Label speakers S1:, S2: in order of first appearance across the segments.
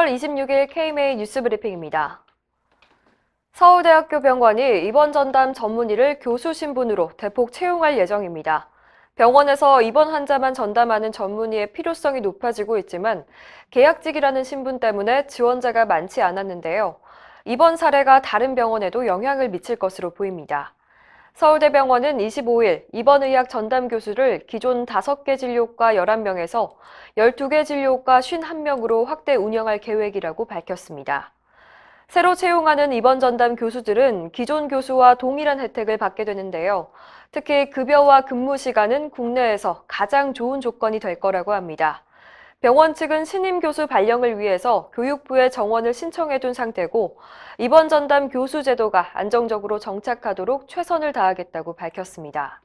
S1: 7월 26일 KMA 뉴스 브리핑입니다. 서울대학교 병원이 입원 전담 전문의를 교수 신분으로 대폭 채용할 예정입니다. 병원에서 입원 환자만 전담하는 전문의의 필요성이 높아지고 있지만 계약직이라는 신분 때문에 지원자가 많지 않았는데요. 이번 사례가 다른 병원에도 영향을 미칠 것으로 보입니다. 서울대병원은 25일 입원의학 전담 교수를 기존 5개 진료과 11명에서 12개 진료과 51명으로 확대 운영할 계획이라고 밝혔습니다. 새로 채용하는 입원 전담 교수들은 기존 교수와 동일한 혜택을 받게 되는데요. 특히 급여와 근무 시간은 국내에서 가장 좋은 조건이 될 거라고 합니다. 병원 측은 신임 교수 발령을 위해서 교육부에 정원을 신청해 둔 상태고 이번 전담 교수 제도가 안정적으로 정착하도록 최선을 다하겠다고 밝혔습니다.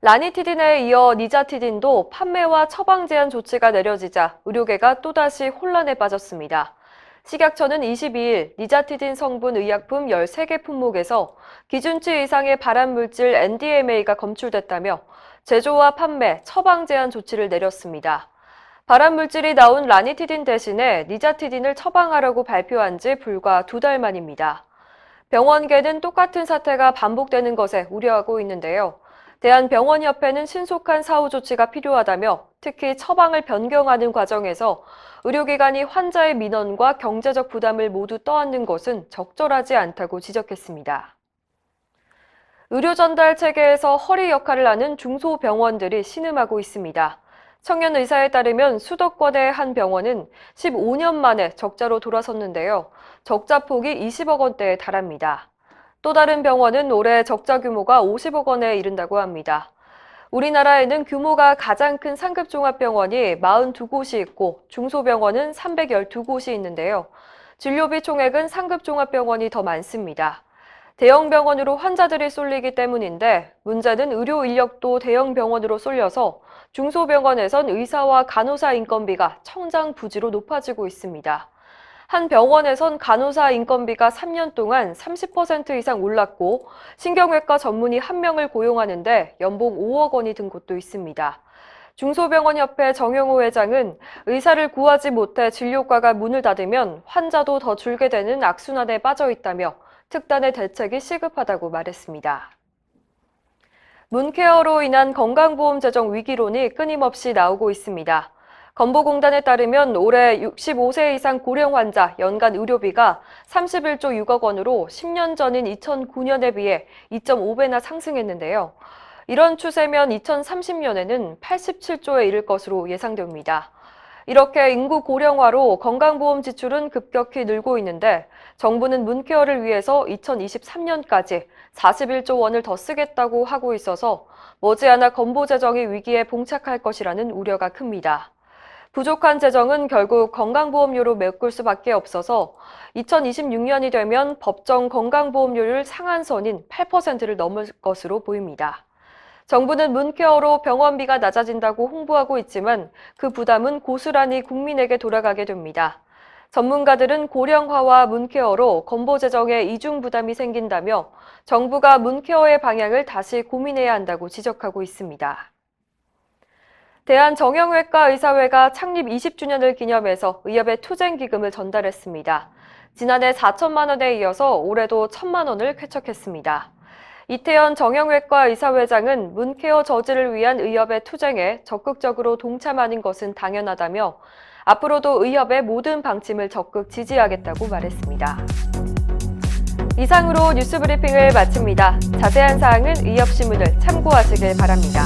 S1: 라니티딘에 이어 니자티딘도 판매와 처방 제한 조치가 내려지자 의료계가 또다시 혼란에 빠졌습니다. 식약처는 22일 니자티딘 성분 의약품 13개 품목에서 기준치 이상의 발암물질 NDMA가 검출됐다며 제조와 판매, 처방 제한 조치를 내렸습니다. 발암 물질이 나온 라니티딘 대신에 니자티딘을 처방하라고 발표한 지 불과 두 달 만입니다. 병원계는 똑같은 사태가 반복되는 것에 우려하고 있는데요. 대한병원협회는 신속한 사후 조치가 필요하다며 특히 처방을 변경하는 과정에서 의료기관이 환자의 민원과 경제적 부담을 모두 떠안는 것은 적절하지 않다고 지적했습니다. 의료 전달 체계에서 허리 역할을 하는 중소병원들이 신음하고 있습니다. 청년 의사에 따르면 수도권의 한 병원은 15년 만에 적자로 돌아섰는데요. 적자 폭이 20억 원대에 달합니다. 또 다른 병원은 올해 적자 규모가 50억 원에 이른다고 합니다. 우리나라에는 규모가 가장 큰 상급종합병원이 42곳이 있고 중소병원은 312곳이 있는데요. 진료비 총액은 상급종합병원이 더 많습니다. 대형 병원으로 환자들이 쏠리기 때문인데 문제는 의료 인력도 대형 병원으로 쏠려서 중소병원에선 의사와 간호사 인건비가 청장 부지로 높아지고 있습니다. 한 병원에선 간호사 인건비가 3년 동안 30% 이상 올랐고 신경외과 전문의 한 명을 고용하는데 연봉 5억 원이 든 곳도 있습니다. 중소병원협회 정영호 회장은 의사를 구하지 못해 진료과가 문을 닫으면 환자도 더 줄게 되는 악순환에 빠져 있다며 특단의 대책이 시급하다고 말했습니다. 문케어로 인한 건강보험 재정 위기론이 끊임없이 나오고 있습니다. 건보공단에 따르면 올해 65세 이상 고령 환자 연간 의료비가 31조 6억 원으로 10년 전인 2009년에 비해 2.5배나 상승했는데요. 이런 추세면 2030년에는 87조에 이를 것으로 예상됩니다. 이렇게 인구 고령화로 건강보험 지출은 급격히 늘고 있는데 정부는 문케어를 위해서 2023년까지 41조 원을 더 쓰겠다고 하고 있어서 머지않아 건보 재정이 위기에 봉착할 것이라는 우려가 큽니다. 부족한 재정은 결국 건강보험료로 메꿀 수밖에 없어서 2026년이 되면 법정 건강보험료율 상한선인 8%를 넘을 것으로 보입니다. 정부는 문케어로 병원비가 낮아진다고 홍보하고 있지만 그 부담은 고스란히 국민에게 돌아가게 됩니다. 전문가들은 고령화와 문케어로 건보 재정에 이중 부담이 생긴다며 정부가 문케어의 방향을 다시 고민해야 한다고 지적하고 있습니다. 대한정형외과 의사회가 창립 20주년을 기념해서 의협에 투쟁기금을 전달했습니다. 지난해 4천만 원에 이어서 올해도 1천만 원을 쾌척했습니다. 이태현 정형외과 의사회장은 문케어 저지를 위한 의협의 투쟁에 적극적으로 동참하는 것은 당연하다며 앞으로도 의협의 모든 방침을 적극 지지하겠다고 말했습니다. 이상으로 뉴스 브리핑을 마칩니다. 자세한 사항은 의협신문을 참고하시길 바랍니다.